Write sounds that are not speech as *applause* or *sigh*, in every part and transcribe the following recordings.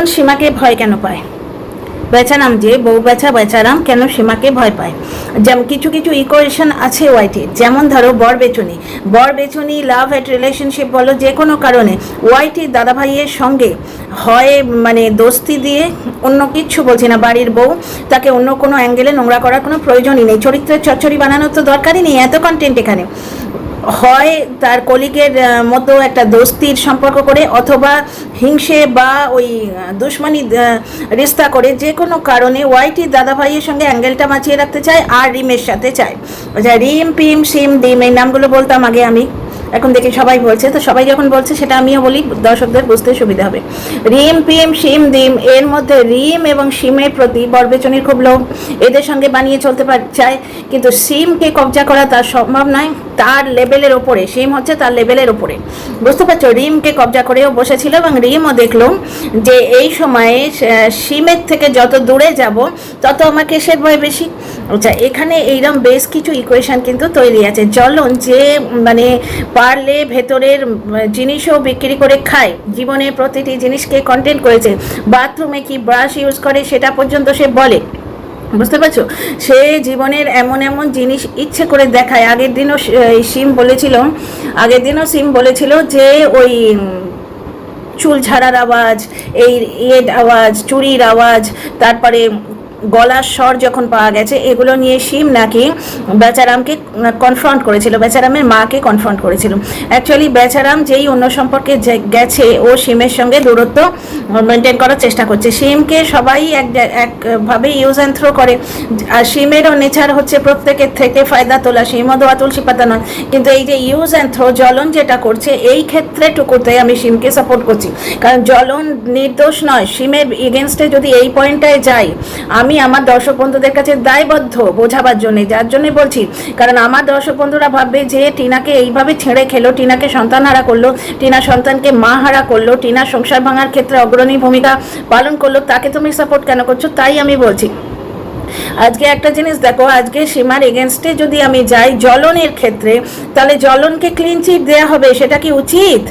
জলন সীমাকে ভয় কেন পায়? বেচারাম যে, বউ বেচা বেচারাম কেন সীমাকে ভয় পায়? যেমন কিছু কিছু ইকুয়েশন আছে ওয়াইটির যেমন ধরো, বর বেচুনি। বর বেচুনি লাভ অ্যাট রিলেশনশিপ বলো যে কোনো কারণে ওয়াইটির দাদাভাইয়ের সঙ্গে হয় মানে দোস্তি দিয়ে অন্য কিচ্ছু বলছি না, বাড়ির বউ, তাকে অন্য কোনো অ্যাঙ্গেলে নোংরা করার কোনো প্রয়োজনই নেই। চরিত্রের চচ্চড়ি বানানোর তো দরকারই নেই, এত কন্টেন্ট এখানে। হয় তার কলিগের মতো একটা দোস্তির সম্পর্ক করে অথবা হিংসে বা ওই দুশ্মনী রিস্তা করে যে কোনো কারণে ওয়াইটি দাদা ভাইয়ের সঙ্গে অ্যাঙ্গেলটা মাছিয়ে রাখতে চায় আর রিমের সাথে চায়। যা রিম, পিম, সিম, ডিম, এই নামগুলো বলতাম আগে আমি। এখন দেখি সবাই বলছে, তো সবাই যখন বলছে সেটা আমিও বলি, দর্শকদের বুঝতে সুবিধা হবে। রিম, পিম সিম ডিম, এর মধ্যে রিম এবং সিমের প্রতি বরবেচনির খুব লোভ। এদের সঙ্গে বানিয়ে চলতে পার, চায়, কিন্তু সিমকে কবজা করা তার সম্ভব নয়। তার লেভেলের ওপরে সিম হচ্ছে তার লেভেলের ওপরে। বুঝতে পারছ? রিমকে কবজা করেও বসেছিল এবং রিমও দেখল যে এই সময়ে সিমের থেকে যত দূরে যাব, তত আমার কেসের ভয় বেশি। আচ্ছা এখানে এইরকম বেশ কিছু ইকুয়েশন কিন্তু তৈরি আছে। জ্বলন যে মানে পারলে ভেতরের জিনিসও বিক্রি করে খায়। জীবনে প্রতিটি জিনিসকে কন্টেন্ট করেছে। বাথরুমে কি ব্রাশ ইউজ করে সেটা পর্যন্ত সে বলে। বুঝতে পারছ? সে জীবনের এমন এমন জিনিস ইচ্ছে করে দেখায়। আগের দিনও সিম বলেছিল, আগের দিনও সিম বলেছিল যে ওই চুল ঝাড়ার আওয়াজ, এই ইয়ের আওয়াজ, চুরির আওয়াজ, তারপরে গলার স্বর যখন পাওয়া গেছে, এগুলো নিয়ে শিম নাকি বেচারামকে কনফ্রন্ট করেছিল, বেচারামের মাকে কনফ্রন্ট করেছিল। অ্যাকচুয়ালি বেচারাম যেই অন্য সম্পর্কে গেছে, ও শিমের সঙ্গে দূরত্ব মেনটেন করার চেষ্টা করছে। শিমকে সবাই এক একভাবে ইউজ অ্যান্ড থ্রো করে। আর শিমেরও নেচার হচ্ছে প্রত্যেকের থেকে ফায়দা তোলা। শিমও দোয়া তুলসী পাতা নয়। কিন্তু এই যে ইউজ অ্যান্ড থ্রো জ্বলন যেটা করছে, এই ক্ষেত্রে টুকুতে আমি শিমকে সাপোর্ট করছি। কারণ জ্বলন নির্দোষ নয়। শিমের এগেনস্টে যদি এই পয়েন্টটায় যাই, আমি আমার দর্শক বন্ধুদের কাছে দায়বদ্ধ বোঝাবার জন্যে, যার জন্যই বলছি, কারণ আমার দর্শক বন্ধুরা ভাববে যে টিনাকে এইভাবে ছেড়ে খেলো, টিনাকে সন্তান হারা করল, টিনা সন্তানকে মা হারা করল, টিনা সংসার ভাঙার ক্ষেত্রে অগ্রণী ভূমিকা পালন করল, তাকে তুমি সাপোর্ট কেন করছ? তাই আমি বলছি। আজকে একটা জিনিস দেখো, আজকে সীমার এগেনস্টে যদি আমি যাই জলনের ক্ষেত্রে, তাহলে জলনকে ক্লিন চিট দেওয়া হবে, সেটা কি উচিত?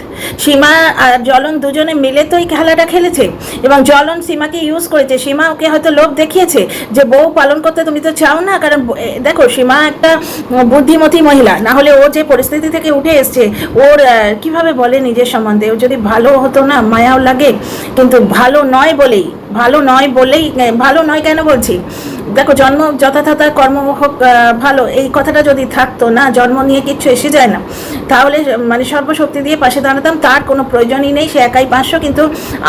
সীমা আর জলন দুজনে মিলে তো এই খেলাটা খেলেছে, এবং জলন সীমাকে ইউজ করেছে। সীমা ওকে হয়তো লোভ দেখিয়েছে যে বউ পালন করতে তুমি তো চাও না, কারণ দেখো, সীমা একটা বুদ্ধিমতী মহিলা, না হলে ও যে পরিস্থিতি থেকে উঠে এসছে, ওর কীভাবে বলে নিজের সম্বন্ধে? ও যদি ভালো হতো না, মায়াও লাগে, কিন্তু ভালো নয় বলেই ভালো নয় বলেই ভালো নয় কেন বলছি? দেখো, জন্ম যথাযথ কর্ম ভালো, এই কথাটা যদি থাকতো না, জন্ম নিয়ে কিচ্ছু এসে যায় না। তাহলে মানে সর্বশক্তি দিয়ে পাশে দাঁড়াতাম, তার কোনো প্রয়োজনই নেই, সে একাই পাঁচশো কিন্তু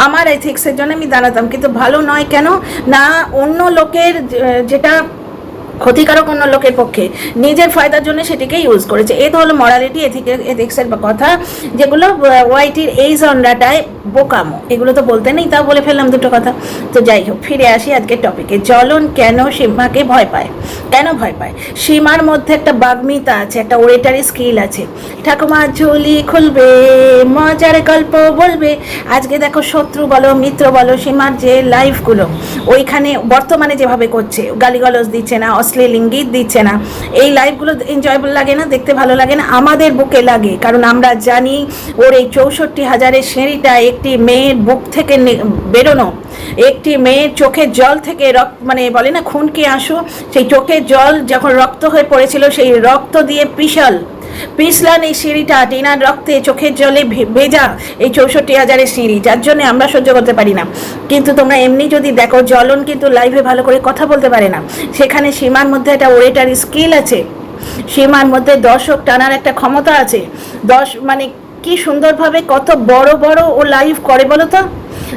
আমার এথিক্সের জন্য আমি দাঁড়াতাম। কিন্তু ভালো নয় কেন? না, অন্য লোকের যেটা ক্ষতিকারক অন্য লোকের পক্ষে। নিজের ফায়দার জন্য সেটিকে ইউজ করেছে। এই তো হলো মরালিটি এথিক্সের কথা। যেগুলো ওয়াইটির এই জনরাটায় বোকামো। এগুলো তো বলতে নেই, তাও বলে ফেললাম দুটো কথা। তো যাই হোক, ফিরে আসি আজকের টপিকে জ্বলন কেন সীমাকে ভয় পায়? কেন ভয় পায়? সীমার মধ্যে একটা বাগ্মিতা আছে, একটা ওয়েটারি স্কিল আছে। ঠাকুমা ঝুলি খুলবে, মজার গল্প বলবে। আজকে দেখো শত্রু বলো, মিত্র বলো, সীমার যে লাইফগুলো ওইখানে বর্তমানে যেভাবে করছে, গালিগালজ দিচ্ছে না অশ্লীল ইঙ্গিত দিচ্ছে না। এই লাইফগুলো এনজয়েবল লাগে না, দেখতে ভালো লাগে না, আমাদের বুকে লাগে। কারণ আমরা জানি ওর এই চৌষট্টি হাজারের সিঁড়িটা একটি মেয়ের বুক থেকে বেরোনো। একটি মেয়ের চোখের জল থেকে রক্ত মানে বলে না, খুনকে আসো, সেই চোখের জল যখন রক্ত হয়ে পড়েছিল, সেই রক্ত দিয়ে পিশাল পিছলান এই সিঁড়িটা, টিনার রক্তে চোখের জলে ভেজা এই চৌষট্টি হাজারের সিঁড়ি, যার জন্য আমরা সহ্য করতে পারি না। কিন্তু তোমরা এমনি যদি দেখো জলন কিন্তু লাইভে ভালো করে কথা বলতে পারে না। সেখানে সীমার মধ্যে একটা ওয়েটার স্কিল আছে। সীমার মধ্যে দর্শক টানার একটা ক্ষমতা আছে। দশ মানে কি সুন্দরভাবে কত বড় বড় ও লাইভ করে বলো তো?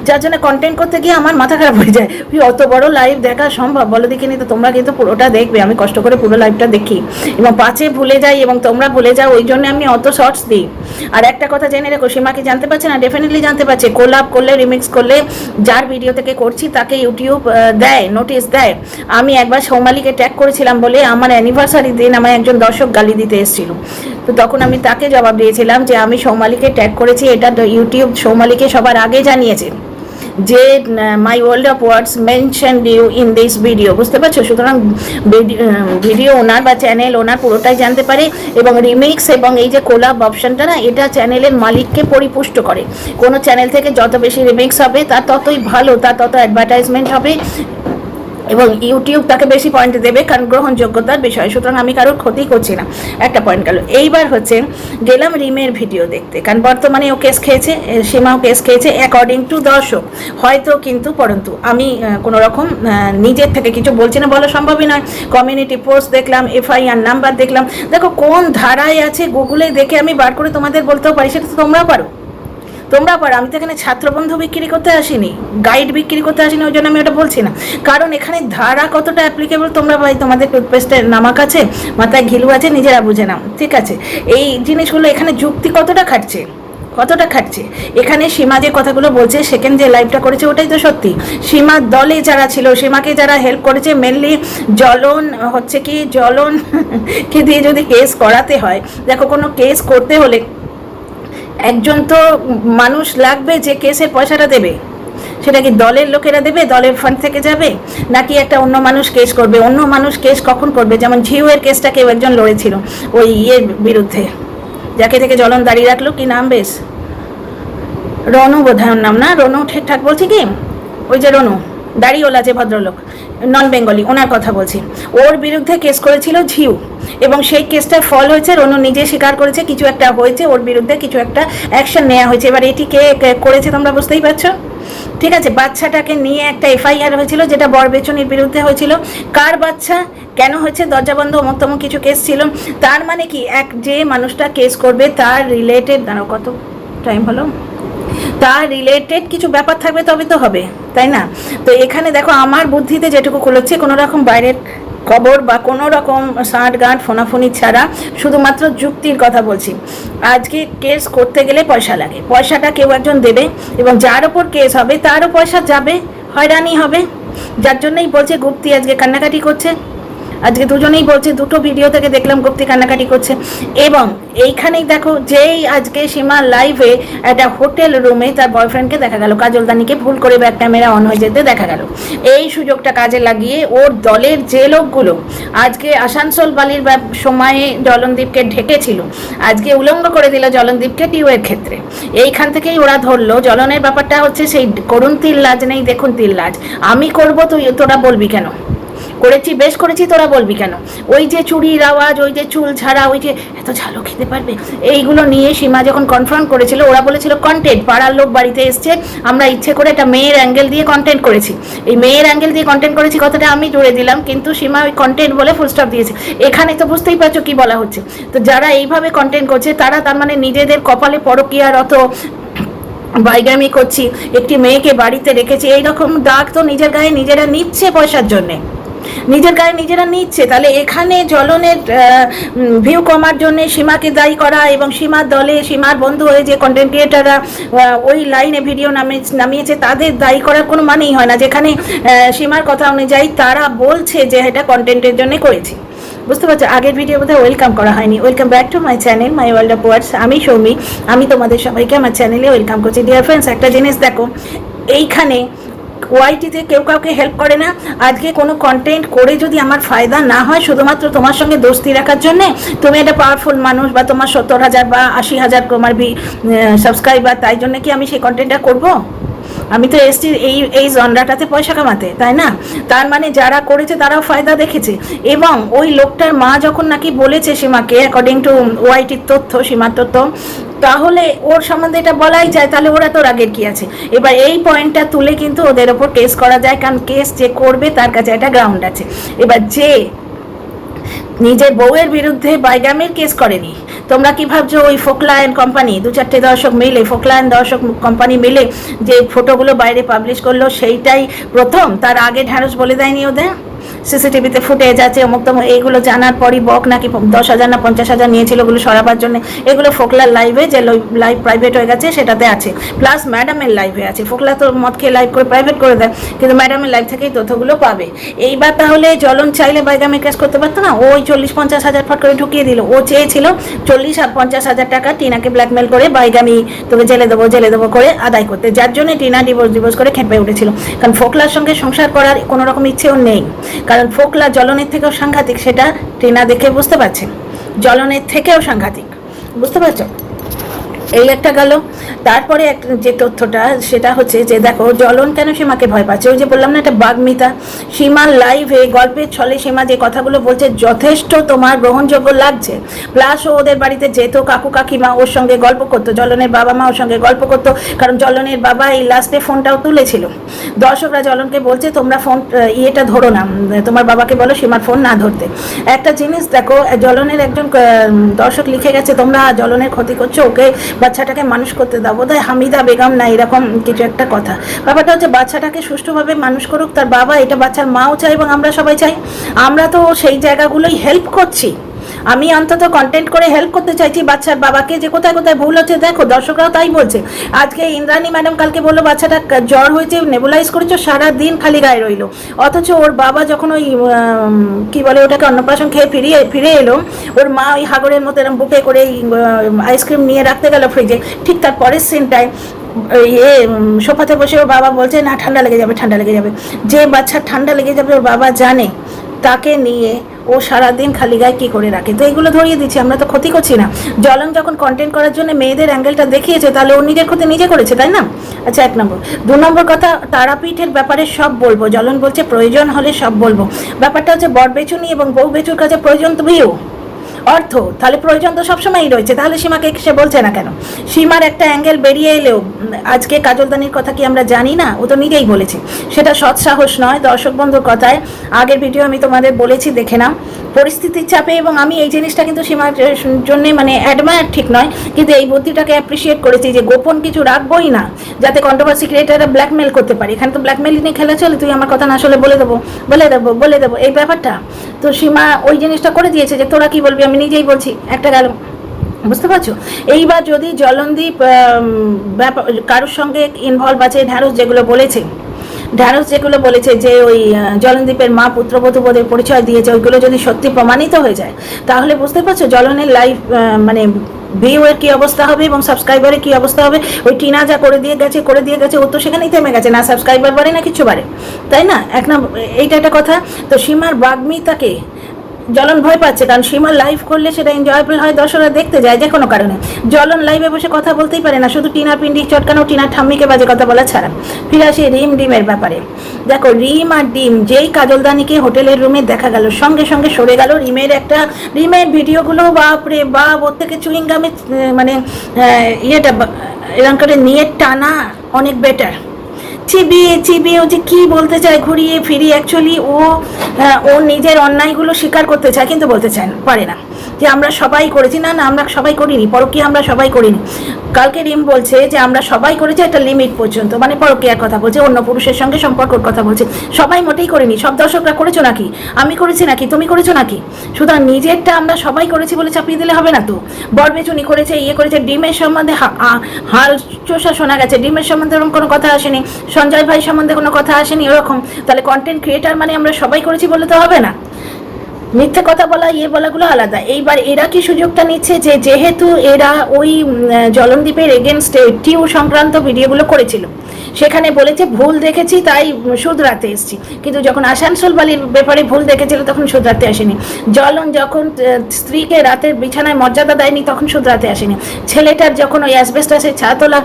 যার জন্য কন্টেন্ট করতে গিয়ে আমার মাথা খারাপ হয়ে যায়। ওই অত বড় লাইভ দেখা সম্ভব? বলো দেখিনি তো, তোমরা কিন্তু পুরোটা দেখবে। আমি কষ্ট করে পুরো লাইভটা দেখি। এবং পাঁচে ভুলে যাই এবং তোমরা ভুলে যাও, ওই জন্য আমি অত শর্টস দিই। আর একটা কথা জেনে রেখো সীমাকে জানতে পারছে না? ডেফিনেটলি জানতে পারছে। কোলাপ করলে রিমিক্স করলে, যার ভিডিও থেকে করছি তাকে ইউটিউব দেয় নোটিশ দেয়। আমি একবার সৌমালিকে ট্যাগ করেছিলাম বলে আমার অ্যানিভার্সারি দিন আমার একজন দর্শক গালি দিতে এসেছিল। তো তখন আমি তাকে জবাব দিয়েছিলাম যে, আমি সৌমালিকে ট্যাগ করেছি, এটা ইউটিউব সৌমালিকে সবার আগে জানিয়েছে। যে my world of words mention you in this video বুঝতে পারছ? সুতরাং ভিডিও ওনার বা চ্যানেল ওনার পুরোটাই জানতে পারে এবং রিমিক্স এবং এই যে কোলাব অপশানটা না, এটা চ্যানেলের মালিককে পরিপুষ্ট করে। কোনো চ্যানেল থেকে যত বেশি রিমিক্স হবে তার ততই ভালো তার তত অ্যাডভার্টাইজমেন্ট হবে। এবং ইউটিউব তাকে বেশি পয়েন্ট দেবে কারণ গ্রহণযোগ্যতার বিষয়। সুতরাং আমি কারোর ক্ষতি করছি না। একটা পয়েন্ট গেল। এইবার হচ্ছে গেলাম রিমের ভিডিও দেখতে। কারণ বর্তমানে ও কেস খেয়েছে সীমাও কেস খেয়েছে অ্যাকর্ডিং টু দর্শক। হয়তো কিন্তু, পরন্তু, আমি কোনো রকম নিজের থেকে কিছু বলছি না, বলা সম্ভবই নয়। কমিউনিটি পোস্ট দেখলাম এফআইআর নাম্বার দেখলাম। দেখো কোন ধারায় আছে গুগলে দেখে আমি বার করে তোমাদের বলতেও পারি, সেটা তো তোমরাও পারো। তোমরা পারো, আমি তো এখানে ছাত্রবন্ধু বিক্রি করতে আসিনি গাইড বিক্রি করতে আসিনি, ওই জন্য আমি ওটা বলছি না। কারণ এখানে ধারা কতটা অ্যাপ্লিকেবল তোমরা ভাই, তোমাদের টুথপেস্টের নামাক আছে, মাথায় ঘিলু আছে, নিজেরা বুঝে নাও, ঠিক আছে? এই জিনিসগুলো এখানে যুক্তি কতটা খাটছে? কতটা খাটছে? এখানে সীমা যে কথাগুলো বলছে সেকেন্ড যে লাইভটা করেছে, ওটাই তো সত্যি। সীমার দলে যারা ছিল, সীমাকে যারা হেল্প করেছে মেনলি জলন হচ্ছে কি জলন *laughs* কে দিয়ে যদি কেস করাতে হয়, দেখো কোনো কেস করতে হলে একজন তো মানুষ লাগবে যে কেসের পয়সাটা দেবে। সেটা কি দলের লোকেরা দেবে, দলের ফান্ড থেকে যাবে? নাকি একটা অন্য মানুষ কেস করবে? অন্য মানুষ কেস কখন করবে? যেমন ঝিউয়ের কেসটা কেউ একজন লড়েছিল ওই ইয়ের বিরুদ্ধে। যাকে থেকে জ্বলন দাঁড়িয়ে রাখল, কি নাম বেশ? রনু বোধহয় নাম না? রনু ঠিকঠাক বলছি কি? ওই যে রনু, দাড়িওয়ালা যে ভদ্রলোক। নন বেঙ্গলি ওনার কথা বলছি। ওর বিরুদ্ধে কেস করেছিল ঝিউ, এবং সেই কেসটার ফল হয়েছে, রনু নিজে স্বীকার করেছে, কিছু একটা হয়েছে, ওর বিরুদ্ধে কিছু একটা অ্যাকশন নেওয়া হয়েছে। এবার এটি কে করেছে তোমরা বুঝতেই পারছ? ঠিক আছে, বাচ্চাটাকে নিয়ে একটা এফআইআর হয়েছিল, যেটা বরবেচনির বিরুদ্ধে হয়েছিল। কার বাচ্চা? কেন হয়েছে? দরজা বন্ধ অমুক কিছু কেস ছিল। তার মানে কি, এক যে মানুষটা কেস করবে, তার রিলেটেড দাঁড়াও কত টাইম হলো? তার রিলেটেড কিছু ব্যাপার থাকবে তবে তো হবে, তাই না? তো এখানে দেখো, আমার বুদ্ধিতে যেটুকু খুলেছে, কোনো রকম বাইরের খবর বা কোনো রকম সাঁট গাঁট ফোনাফোনি ছাড়া শুধুমাত্র যুক্তির কথা বলছি। আজকে কেস করতে গেলে পয়সা লাগে। পয়সাটা কেউ একজন দেবে এবং যার ওপর কেস হবে, তারও পয়সা যাবে, হয়রানি হবে। যার জন্যই বলছে, গুপ্তি আজকে কান্নাকাটি করছে। আজকে দুজনেই বলছে, দুটো ভিডিও থেকে দেখলাম গুপ্তি কান্নাকাটি করছে। এবং এইখানেই দেখো, যেই আজকে সীমা লাইভে একটা হোটেল রুমে তার বয়ফ্রেন্ডকে দেখা গেল। কাজলদানিকে ভুল করে ব্যাক ক্যামেরা অন হয়ে যেতে দেখা গেল। এই সুযোগটা কাজে লাগিয়ে ওর দলের যে লোকগুলো আজকে আসানসোল বালির সময়ে জলনদীপকে ঢেকেছিল, আজকে উলঙ্গ করে দিল জলনদীপকে টিউয়ের ক্ষেত্রে। এইখান থেকেই ওরা ধরলো। জলনের ব্যাপারটা হচ্ছে সেই করুণ তিল লাজ নেই, দেখুন তিল লাজ আমি করব তুই তোরা বলবি কেন? করেছি, বেশ করেছি, তোরা বলবি কেন? ওই যে চুরির আওয়াজ, ওই যে চুল ছাড়া ওই যে এত ঝালো খেতে পারবে? এইগুলো নিয়ে সীমা যখন কনফার্ম করেছিল, ওরা বলেছিল কন্টেন্ট পাড়ার লোক বাড়িতে এসছে, আমরা ইচ্ছে করে একটা মেয়ের অ্যাঙ্গেল দিয়ে কন্টেন্ট করেছি। এই মেয়ের অ্যাঙ্গেল দিয়ে কন্টেন্ট করেছি কথাটা আমি জুড়ে দিলাম, কিন্তু সীমা ওই কন্টেন্ট বলে ফুল স্টপ দিয়েছে। এখানে তো বুঝতেই পারছ কি বলা হচ্ছে। তো যারা এইভাবে কন্টেন্ট করছে, তারা তার মানে নিজেদের কপালে পরকীয়ার অত বাইগামি করছি, একটি মেয়েকে বাড়িতে রেখেছি, এইরকম দাগ তো নিজের গায়ে নিজেরা নিচ্ছে পয়সার জন্যে। নিজের গায়ে নিজেরা নিচ্ছে, তাহলে এখানে জ্বলনের ভিউ কমার জন্য সীমাকে দায়ী করা এবং সীমার দলে, সীমার বন্ধু হয়ে যে কন্টেন্ট ক্রিয়েটাররা ওই লাইনে ভিডিও নামে, নামিয়েছে, তাদের দায়ী করার কোনো মানেই হয় না। যেখানে সীমার কথা অনুযায়ী তারা বলছে যে এটা কন্টেন্টের জন্য করেছি। বুঝতে পারছ? আগের ভিডিও বোধহয় ওয়েলকাম করা হয়নি। Welcome back to my channel my world of words আমি সৌমি, আমি তোমাদের সবাইকে আমার চ্যানেলে ওয়েলকাম করছি। ডিয়ার ফ্রেন্ডস একটা জিনিস দেখো, এইখানে ওয়াইটিতে কেউ কাউকে হেল্প করে না। আজকে কোনো কন্টেন্ট করে যদি আমার ফায়দা না হয়, শুধুমাত্র তোমার সঙ্গে দোস্তি রাখার জন্যে, তুমি একটা পাওয়ারফুল মানুষ বা তোমার সত্তর হাজার বা আশি হাজার তোমার সাবস্ক্রাইবার তাই জন্য কি আমি সেই কন্টেন্টটা করব? আমি তো এসছি এই এই জনরাটাতে পয়সা কামাতে, তাই না? তার মানে যারা করেছে তারাও ফায়দা দেখেছে। এবং ওই লোকটার মা যখন নাকি বলেছে সীমাকে অ্যাকর্ডিং টু ওয়াইটির তথ্য, সীমার তথ্য, তাহলে ওর সম্বন্ধে এটা বলাই যায়, তাহলে ওরা তো রাগের কি আছে? এবার এই পয়েন্টটা তুলে কিন্তু ওদের ওপর কেস করা যায়, কারণ কেস যে করবে তার কাছে একটা গ্রাউন্ড আছে। এবার যে নিজের বউয়ের বিরুদ্ধে বাইগামের কেস করেনি তোমরা কি ভাবছ ওই ফোকলায়ন কোম্পানি দু চারটে দর্শক মিলে ফোকলায়ন দর্শক কোম্পানি মিলে যে ফটোগুলো বাইরে পাবলিশ করল, সেইটাই প্রথম? তার আগে ঢ্যাঁড়স বলে দেয়নি ওদের? সিসিটিভিতে ফুটেজ আছে, অমুক তমুক, এইগুলো জানার পরই বক নাকি দশ হাজার না পঞ্চাশ হাজার নিয়েছিল ওগুলো সরাবার জন্য। এগুলো ফোকলার লাইভে যে লাইভ প্রাইভেট হয়ে গেছে, সেটাতে আছে। প্লাস ম্যাডামের লাইভে আছে। ফোকলা তো মদ খেয়ে লাইভ করে প্রাইভেট করে দেয়, কিন্তু ম্যাডামের লাইভ থেকেই তথ্যগুলো পাবে। এইবার তাহলে জলন চাইলে বাইগামে কেস করতে পারতো না? ওই চল্লিশ পঞ্চাশ হাজার ফট করে ঢুকিয়ে দিল। ও চেয়েছিল চল্লিশ আর পঞ্চাশ হাজার টাকা টিনাকে ব্ল্যাকমেল করে বাইগামি, তোকে জেলে দেবো জেলে দেবো করে আদায় করতে। যার জন্য টিনা ডিভোর্স ডিভোর্স করে খেপে উঠেছিল। কারণ ফোকলার সঙ্গে সংসার করার কোনো রকম ইচ্ছেও নেই। কারণ ফোকলা জলনের থেকেও সাংঘাতিক, সেটা টেনা দেখে বুঝতে পারছেন জলনের থেকেও সাংঘাতিক। বুঝতে পারছ? এই একটা গেল। তারপরে একটা যে তথ্যটা, সেটা হচ্ছে যে দেখো, জ্বলন কেন সীমাকে ভয় পাচ্ছে? ওই যে বললাম না, একটা বাগ্মিতা। সীমার লাইভে গল্পের ছলে সীমা যে কথাগুলো বলছে, যথেষ্ট তোমার গ্রহণযোগ্য লাগছে। প্লাস ও ওদের বাড়িতে যেত, কাকু কাকিমা ওর সঙ্গে গল্প করতো, জ্বলনের বাবা মা ওর সঙ্গে গল্প করতো, কারণ জলনের বাবা এই লাস্টে ফোনটাও তুলেছিল। দর্শকরা জলনকে বলছে, তোমরা ফোন ইয়েটা ধরো না তোমার বাবাকে বলো সীমার ফোন না ধরতে। একটা জিনিস দেখো জলনের একজন দর্শক লিখে গেছে, তোমরা জলনের ক্ষতি করছ, ওকে বাচ্চাটাকে মানুষ করতে দাও। বোধ হামিদা বেগম না, এরকম কিছু একটা কথা। ব্যাপারটা হচ্ছে বাচ্চাটাকে সুষ্ঠুভাবে মানুষ করুক, তার বাবা এটা বাচ্চার মাও চাই এবং আমরা সবাই চাই। আমরা তো সেই জায়গাগুলোই হেল্প করছি। আমি অন্তত কন্টেন্ট করে হেল্প করতে চাইছি বাচ্চার বাবাকে, যে কোথায় কোথায় ভুল হচ্ছে দেখো, দর্শকরাও তাই বলছে। আজকে ইন্দ্রাণী ম্যাডাম কালকে বলল, বাচ্চাটা জ্বর হয়েছে নেবুলাইজ করেছ সারা দিন খালি গায়ে রইল। অথচ ওর বাবা যখন ওই কি বলে ওটাকে অন্নপ্রাশন খেয়ে ফিরিয়ে, ফিরে এলো, ওর মা ওই হাগরের মতো এরকম বুকে করে আইসক্রিম নিয়ে রাখতে গেল ফ্রিজে ঠিক তার পরের সিনটায় ইয়ে সোফাতে বসে ওর বাবা বলছে, না, ঠান্ডা লেগে যাবে, ঠান্ডা লেগে যাবে। যে বাচ্চার ঠান্ডা লেগে যাবে, ওর বাবা জানে, তাকে নিয়ে ও সারাদিন খালি গায়ে কী করে রাখে? তো এগুলো ধরিয়ে দিচ্ছি, আমরা তো ক্ষতি করছি না। জলন যখন কন্টেন্ট করার জন্য মেয়েদের অ্যাঙ্গেলটা দেখিয়েছে, তাহলে ও নিজের ক্ষতি নিজে করেছে, তাই না? আচ্ছা এক নম্বর। দু নম্বর কথা, তারাপীঠের ব্যাপারে সব বলব। জলন বলছে প্রয়োজন হলে সব বলব। ব্যাপারটা হচ্ছে বর বেচুনি এবং বউ বেচুর কাছে প্রয়োজন তুমিও অর্থ, তাহলে প্রয়োজন তো সবসময়ই রয়েছে, তাহলে সীমাকে সে বলছে না কেন? সীমার একটা অ্যাঙ্গেল বেরিয়ে এলেও, আজকে কাজলদানির কথা কি আমরা জানি না? ও তো নিজেই বলেছে। সেটা সৎসাহস নয়, দর্শক বন্ধুর কথায়। আগের ভিডিও আমি তোমাদের বলেছি, দেখে নাও। পরিস্থিতির চাপে এবং আমি এই জিনিসটা কিন্তু সীমার জন্য মানে অ্যাডমায়ার ঠিক নয়, কিন্তু এই বুদ্ধিটাকে অ্যাপ্রিসিয়েট করেছি যে গোপন কিছু রাখবোই না, যাতে কন্ট্রোভার্সি ক্রিয়েটাররা ব্ল্যাকমেল করতে পারে। এখানে তো ব্ল্যাকমেল নিয়ে খেলা চলে, তুই আমার কথা না আসলে বলে দেবো বলে দেবো বলে দেবো। এই ব্যাপারটা, তো সীমা ওই জিনিসটা করে দিয়েছে যে তোরা কি বলবি আমি নিজেই বলছি, একটা গেল। বুঝতে পারছ? এইবার যদি জলনদীপ ব্যাপার কারোর সঙ্গে ইনভলভ আছে ঢ্যাঁড়স যেগুলো বলেছে, ঢ্যাঁড়স যেগুলো বলেছে যে ওই জলনদীপের মা পুত্রবধূ পদের পরিচয় দিয়েছে, ওইগুলো যদি সত্যি প্রমাণিত হয়ে যায়, তাহলে বুঝতে পারছ জলনের লাইফ মানে ভিউয়ের কী অবস্থা হবে এবং সাবস্ক্রাইবারের কী অবস্থা হবে? ওই টিনা যা করে দিয়ে গেছে, করে দিয়ে গেছে, ও তো সেখানেই থেমে গেছে, না সাবস্ক্রাইবার বাড়ে, না কিছু বাড়ে। তাই না? এক নম্বর এইটা একটা কথা। তো সীমার বাগ্মিতাকে জলন ভয় পাচ্ছে, কারণ সীমা লাইভ করলে সেটা এনজয়েবল হয় দর্শকরা দেখতে যায় যে কোনো কারণে। জলন লাইভে বসে কথা বলতেই পারে না, শুধু টিনার পিন্ডি, চটকানো টিনার ঠাম্মিকে বাজে কথা বলা ছাড়া। ফিরে আসি রিম ডিমের ব্যাপারে। দেখো, রিম আর ডিম, যেই কাজলদানিকে হোটেলের রুমে দেখা গেল, সঙ্গে সঙ্গে সরে গেল রিমের একটা, রিমের ভিডিওগুলো, বাপরে বাপ, ওর থেকে চুইংগামে মানে ইয়েটা এরকম করে নিয়ে টানা অনেক বেটার চিবিয়ে চিবিয়ে ও যে কী বলতে চায় ঘুরিয়ে ফিরিয়ে অ্যাকচুয়ালি ও ও নিজের অন্যায়গুলো স্বীকার করতে চায়, কিন্তু বলতে চায় পারে না। যে আমরা সবাই করেছি, না না, আমরা সবাই করিনি, পরকীয়া আমরা সবাই করিনি। কালকে রিম বলছে যে আমরা সবাই করেছি, একটা লিমিট পর্যন্ত মানে পরকীয়ার কথা বলছে, অন্য পুরুষের সঙ্গে সম্পর্কর কথা বলছে। সবাই মোটেই করিনি, সব দর্শকরা করেছ নাকি? আমি করেছি নাকি? তুমি করেছ নাকি? সুতরাং নিজেরটা আমরা সবাই করেছি বলে চাপিয়ে দিলে হবে না তো? বরবেচুনি করেছে ইয়ে করেছে, ডিমের সম্বন্ধে হাল চোষা শোনা গেছে, ডিমের সম্বন্ধে ওরকম কোনো কথা আসেনি। সঞ্জয় ভাই সম্বন্ধে কোনো কথা আসেনি ওরকম তাহলে কন্টেন্ট ক্রিয়েটার মানে আমরা সবাই করেছি বলে তো হবে না। মিথ্যে কথা বলা ইয়ে বলাগুলো আলাদা। এইবার এরা কি সুযোগটা নিচ্ছে যে, যেহেতু এরা ওই জলনদ্বীপের এগেনস্টে টিউ সংক্রান্ত ভিডিওগুলো করেছিল, সেখানে বলেছে ভুল দেখেছি, তাই শুধরাতে এসেছি। কিন্তু যখন আসানসোল বালির ব্যাপারে ভুল দেখেছিল, তখন শুধরাতে আসেনি। জলন যখন স্ত্রীকে রাতের বিছানায় মর্যাদা দেয়নি, তখন শুধরাতে আসেনি। ছেলেটার যখন ওই অ্যাসবেস্টাসে ছাতলা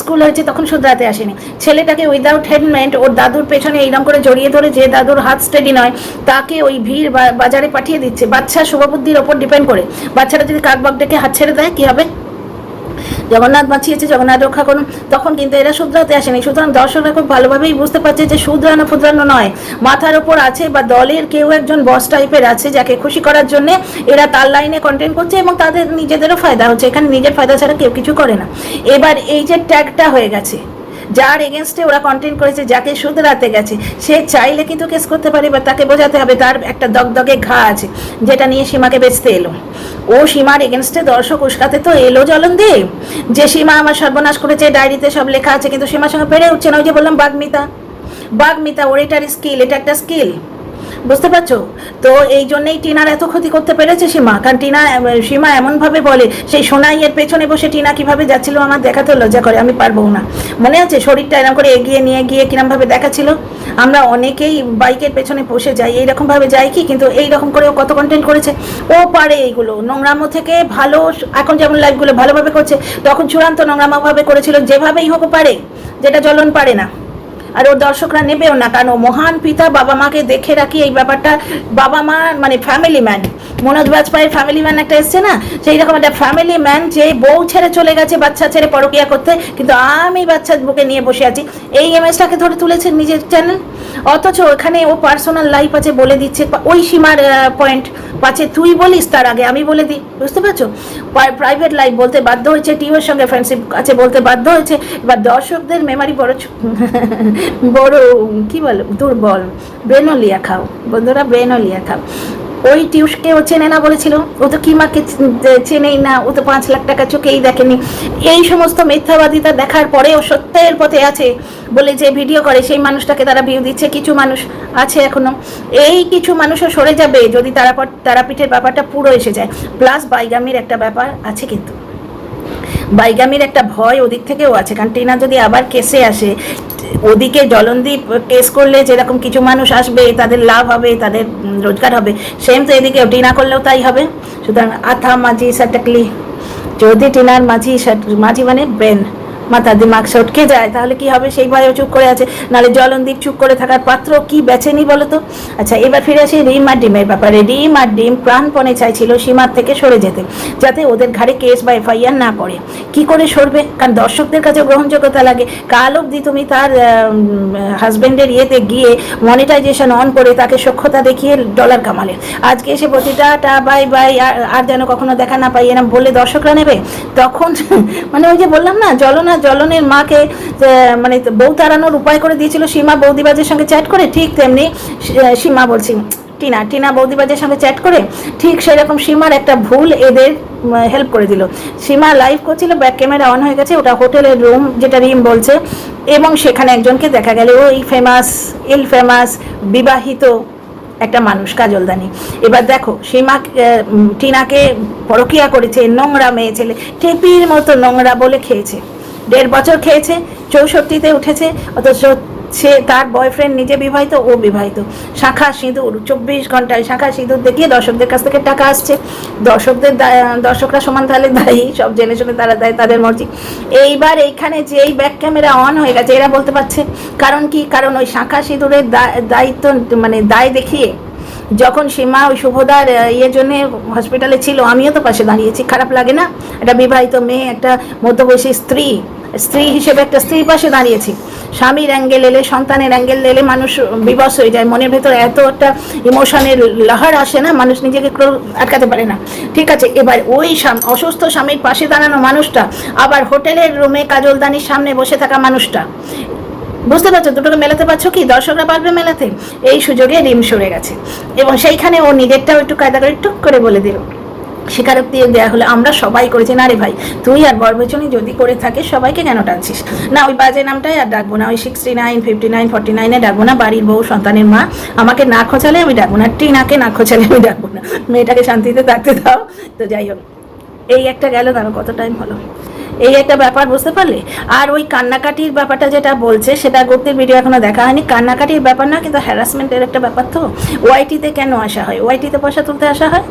স্কুল হয়েছে, তখন শুধরাতে আসেনি। ছেলেটাকে উইদাউট হেলমেট ওর দাদুর পেছনে এইরকম করে জড়িয়ে ধরে, যে দাদুর হাত স্টেডি নয়, তাকে ওই ভিড় বাজারে পাঠিয়ে দিচ্ছে। বাচ্চা শুভবুদ্ধির ওপর ডিপেন্ড করে। বাচ্চারা যদি কাকবাক ডেকে হাত ছেড়ে দেয়, কী হবে? জগন্নাথ বাঁচিয়েছে, জগন্নাথ রক্ষা করুন। তখন কিন্তু এরা শুধরাতে আসেনি। সুতরাং দর্শকরা খুব ভালোভাবেই বুঝতে পারছে যে শুধরানো ফুধরানো নয়। মাথার ওপর আছে বা দলের কেউ একজন বস টাইপের আছে যাকে খুশি করার জন্য এরা তার লাইনে কন্টেন্ট করছে এবং তাদের নিজেদেরও ফায়দা হচ্ছে। এখানে নিজের ফায়দা ছাড়া কেউ কিছু করে না। এবার এই যে ট্যাগটা হয়ে গেছে। যার এগেনস্টে ওরা কন্টেন্ট করেছে, যাকে শুধরাতে গেছে, সে চাইলে কিন্তু কেস করতে পারে, বা তাকে বোঝাতে হবে, তার একটা দগদগে ঘা আছে, যেটা নিয়ে সীমাকে বেচতে এলো। ও সীমার এগেনস্টে দর্শক উস্কাতে তো এলো জ্বলন দিয়ে যে সীমা আমার সর্বনাশ করেছে, ডায়েরিতে সব লেখা আছে, কিন্তু সীমার সঙ্গে পেরে উঠছে না, ওই যে বললাম বাগ্মিতা বাগ্মিতা ওর এটার স্কিল এটা একটা স্কিল বুঝতে পারছ? তো এই জন্যই টিনার এত ক্ষতি করতে পেরেছে সীমা। কারণ টিনা সীমা এমনভাবে বলে, সেই সোনাইয়ের পেছনে বসে টিনা কীভাবে যাচ্ছিল আমার দেখাতে লজ্জা করে, আমি পারব না। মনে আছে শরীরটা এরকম করে এগিয়ে নিয়ে গিয়ে কিরমভাবে দেখাচ্ছিল? আমরা অনেকেই বাইকের পেছনে বসে যাই, এইরকমভাবে যাই কি? কিন্তু এইরকম করে ও কত কন্টেন্ট করেছে? ও পারে এইগুলো। নোংরামো থেকে ভালো, এখন যেমন লাইফগুলো ভালোভাবে করছে, তখন চূড়ান্ত নোংরামোভাবে করেছিল, যেভাবেই হোক পারে, যেটা জ্বলন পারে না। আর ওর দর্শকরা নেবেও না, কারণ মহান পিতা, বাবা মাকে দেখে রাখি এই ব্যাপারটা। বাবা মা মানে ফ্যামিলি ম্যান মনোজ বাজপেয়ীর ফ্যামিলি ম্যান একটা এসছে না? সেই রকম একটা ফ্যামিলি ম্যান যে বউ ছেড়ে চলে গেছে বাচ্চা ছেড়ে পরকিয়া করতে, কিন্তু আমি বাচ্চা বুকে নিয়ে বসে আছি। এই এমএসটাকে ধরে তুলেছে নিজের চ্যানেল অথচ ওখানে ও পার্সোনাল লাইফ আছে বলে দিচ্ছে। ওই সীমার পয়েন্ট পাচ্ছে। তুই বলিস তার আগে, আমি বলে দিই। বুঝতে পারছ? প্রাইভেট লাইফ বলতে বাধ্য হয়েছে টিভির সঙ্গে ফ্রেন্ডশিপ আছে বলতে বাধ্য হয়েছে। এবার দর্শকদের মেমারি বড় বড়, কি বলো, দুর্বল। ব্রেনলিয়া খাও। বন্ধুরা, ব্রেনলিয়া খাও। ওই টিউসকে ও চেনে না বলেছিল। ও তো কি মাকে চে- চেনেই না। ও তো পাঁচ লাখ টাকা চোখেই দেখেনি। এই সমস্ত মিথ্যাবাদিতা দেখার পরেও সত্যের পথে আছে বলে যে ভিডিও করে, সেই মানুষটাকে তারা ভিউ দিচ্ছে। কিছু মানুষ আছে এখনও। এই কিছু মানুষও সরে যাবে যদি তারাপট, তারাপীঠের ব্যাপারটা পুরো এসে যায়। প্লাস বাইগামির একটা ব্যাপার আছে কিন্তু। বাইগামির একটা ভয় ওদিক থেকেও আছে, কারণ টিনা যদি আবার কেসে আসে, ওদিকে জলনদীপ কেস করলে যেরকম কিছু মানুষ আসবে, তাদের লাভ হবে, তাদের রোজগার হবে সেম তো এদিকে টিনা করলেও তাই হবে। সুতরাং আথা মাঝি সাটাকলি, যদি টিনার মাঝি মাঝি মানে ব্রেন। মাথা দিমাগ সটকে যায়, তাহলে কি হবে? সেই ভয়ে চুপ করে আছে। নাহলে জলনদীপ চুপ করে থাকার পাত্র কি বেছেনি বলো তো আচ্ছা এবার ফিরে আসি রিম আর ডিমের ব্যাপারে। রিম আর ডিম প্রাণপণে চাইছিল সীমার থেকে সরে যেতে, যাতে ওদের ঘাড়ে কেস বা এফআইআর না পড়ে। কি করে সরবে? কারণ দর্শকদের কাছে গ্রহণযোগ্যতা লাগে। কাল অবধি তুমি তার হাজবেন্ডের ইয়েতে গিয়ে মনিটাইজেশন অন করে তাকে সক্ষতা দেখিয়ে ডলার কামালে। আজকে এসে প্রতিটা টা বাই বাই, আর যেন কখনো দেখা না পাই এরম বলে দর্শকরা নেবে? তখন মানে ওই যে বললাম না জলনা জলনের মাকে মানে বউ তাড়ানোর উপায় করে দিয়েছিল, সীমা বৌদিবাজের সঙ্গে চ্যাট করে, ঠিক তেমনি সীমা বলছি, টিনা টিনা বৌদিবাজের সঙ্গে চ্যাট করে, ঠিক সেরকম সীমার একটা ভুল এদের হেল্প করে দিল। সীমা লাইভ করছিল ব্যাক ক্যামেরা অন হয়ে গেছে, ওটা হোটেলের রুম যেটা রিম বলছে, এবং সেখানে একজনকে দেখা গেল, ওই ফেমাস ইল ফেমাস বিবাহিত একটা মানুষ, কাজলদানি। এবার দেখো, সীমা টিনাকে পরকিয়া করেছে, নোংরা মেয়ে ছেলে, টেপির মতো নোংরা বলে খেয়েছে। দেড় বছর খেয়েছে, চৌষট্টিতে উঠেছে, অথচ সে তার বয়ফ্রেন্ড নিজে বিবাহিত, ও বিবাহিত। শাখা সিঁদুর, চব্বিশ ঘন্টায় শাখা সিঁদুর দেখিয়ে দর্শকদের কাছ থেকে টাকা আসছে। দর্শকদের দর্শকরা সমান তাহলে দায়ী, সব জেনে শুনে তারা দেয় তাদের মর্জি। এইবার এইখানে যে এই ব্যাক ক্যামেরা অন হয়ে গেছে, এরা বলতে পারছে, কারণ কি? কারণ ওই শাখা সিঁদুরের দায়িত্ব মানে দায় দেখিয়ে যখন সীমা ওই শুভদার ইয়ের জন্য হসপিটালে ছিল, আমিও তো পাশে দাঁড়িয়েছি, খারাপ লাগে না? একটা বিবাহিত মেয়ে, একটা মধ্যবয়সী স্ত্রী স্ত্রী হিসেবে একটা স্ত্রীর পাশে দাঁড়িয়েছি। স্বামীর অ্যাঙ্গেল এলে, সন্তানের অ্যাঙ্গেল এলে মানুষ বিবশ হয়ে যায়, মনের ভেতর এত একটা ইমোশনের লহর আসে না, মানুষ নিজেকে আটকাতে পারে না। ঠিক আছে, এবার ওই অসুস্থ স্বামীর পাশে দাঁড়ানো মানুষটা, আবার হোটেলের রুমে কাজলদানির সামনে বসে থাকা মানুষটা বুঝতে পারছ? দুটোকে মেলাতে পারছ কি? দর্শকরা পারবে মেলাতে? এই সুযোগে রিম সরে গেছে। এবং সেইখানে ও নিজেরটাও একটু কায়দা করে, টুক করে বলে দিল। স্বীকারোক্তি দেওয়া হলে, আমরা সবাই করেছি। না রে ভাই, তুই আর বরবেচনি যদি করে থাকে, সবাইকে কেন টানছিস? না, ওই বাজে নামটাই আর ডাকবো না। ওই sixty nine fifty nine forty নাইনে ডাকবো না। বাড়ির বউ, সন্তানের মা, আমাকে না খোঁচালে আমি ডাকবো না। টিনাকে না খোঁচালে আমি ডাকবো না। মেয়েটাকে শান্তিতে থাকতে দাও। তো যাই হোক, এই একটা গেল তারও কত টাইম হলো? এই একটা ব্যাপার, বুঝতে পারলে? আর ওই কান্নাকাটির ব্যাপারটা যেটা বলছে, সেটা গুপ্তির ভিডিও এখনও দেখা হয়নি। কান্নাকাটির ব্যাপার না, কিন্তু হ্যারাসমেন্টের একটা ব্যাপার তো। ওয়াইটিতে কেন আসা হয়? ওয়াইটিতে পয়সা তুলতে আসা হয়?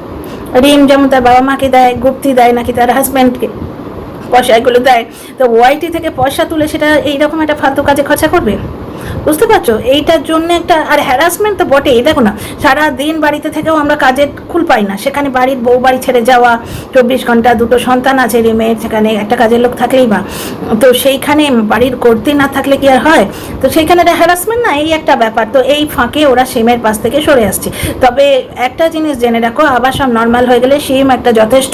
রিম যেমন তার বাবা মাকে দেয়, গুপ্তি দেয়, নাকি তার হাজব্যান্ডকে পয়সা এগুলো দেয়, তো ওয়াইটি থেকে পয়সা তুলে সেটা এইরকম একটা ফালতু কাজে খরচা করবে? বুঝতে পারছ? এইটার জন্য একটা, আর হ্যারাসমেন্ট তো বটেই। দেখো না সারা দিন বাড়িতে থেকেও আমরা কাজের খুল পাই না। সেখানে বাড়ির বউ বাড়ি ছেড়ে যাওয়া, চব্বিশ ঘণ্টা দুটো সন্তান আছে রে মেয়ের সেখানে একটা কাজের লোক থাকলেই বা। তো সেইখানে বাড়ির করতে না থাকলে কি আর হয়? তো সেইখানে একটা হ্যারাসমেন্ট না, এই একটা ব্যাপার। তো এই ফাঁকে ওরা সিমের পাশ থেকে সরে আসছে। তবে একটা জিনিস জেনে রাখো, আবার সব নর্মাল হয়ে গেলে সিম একটা যথেষ্ট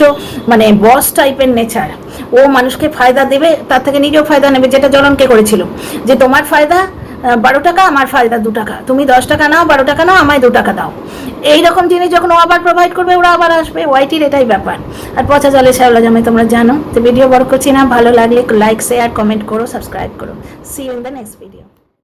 মানে বস টাইপের নেচার ও মানুষকে ফায়দা দেবে, তার থেকে নিজেও ফায়দা নেবে, যেটা জলনকে করেছিল। যে তোমার ফায়দা বারো টাকা, আমার ফায়দা দু টাকা। তুমি দশ টাকা নাও, বারো টাকা নাও, আমায় দু টাকা দাও। এই রকম জিনিস যখন ও আবার প্রোভাইড করবে, ওরা আবার আসবে। ওয়াইটির এটাই ব্যাপার। আর পচা জলে শ্যাওলা জামে তোমরা জানো। তো ভিডিও বড় করছি না। ভালো লাগলে লাইক শেয়ার কমেন্ট করো সাবস্ক্রাইব করো। See in the next video